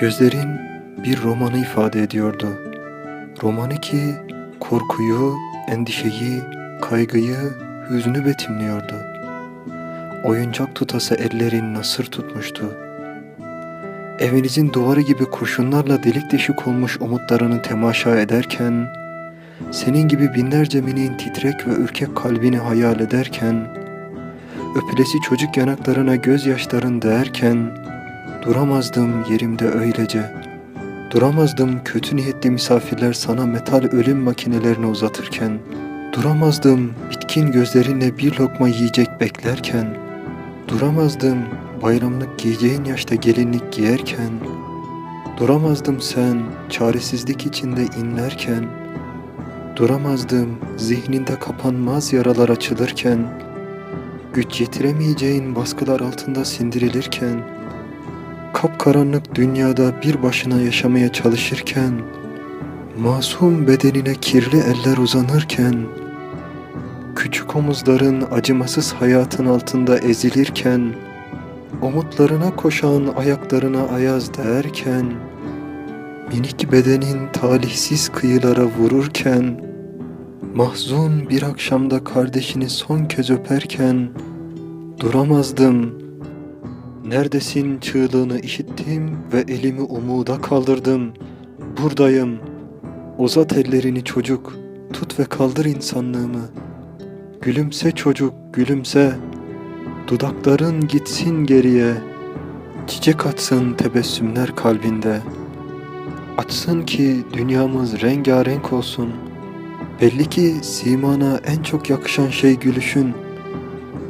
Gözlerin bir romanı ifade ediyordu. Romanı ki korkuyu, endişeyi, kaygıyı, hüznü betimliyordu. Oyuncak tutası ellerin nasır tutmuştu. Evinizin duvarı gibi kurşunlarla delik deşik olmuş umutlarını temaşa ederken, senin gibi binlerce minin titrek ve ürkek kalbini hayal ederken, öpülesi çocuk yanaklarına gözyaşların değerken, duramazdım yerimde öylece. Duramazdım kötü niyetli misafirler sana metal ölüm makinelerini uzatırken. Duramazdım bitkin gözlerinle bir lokma yiyecek beklerken. Duramazdım bayramlık giyeceğin yaşta gelinlik giyerken. Duramazdım sen çaresizlik içinde inlerken. Duramazdım zihninde kapanmaz yaralar açılırken. Güç yetiremeyeceğin baskılar altında sindirilirken. Kapkaranlık dünyada bir başına yaşamaya çalışırken, masum bedenine kirli eller uzanırken, küçük omuzların acımasız hayatın altında ezilirken, umutlarına koşan ayaklarına ayaz değerken, minik bedenin talihsiz kıyılara vururken, mahzun bir akşamda kardeşini son kez öperken, duramazdım.'' Neredesin çığlığını işittim ve elimi umuda kaldırdım. Buradayım. Uzat ellerini çocuk. Tut ve kaldır insanlığımı. Gülümse çocuk, gülümse. Dudakların gitsin geriye. Çiçek atsın tebessümler kalbinde. Açsın ki dünyamız rengarenk olsun. Belli ki simana en çok yakışan şey gülüşün.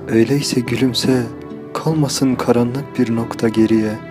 Öyleyse gülümse.'' Kalmasın karanlık bir nokta geriye.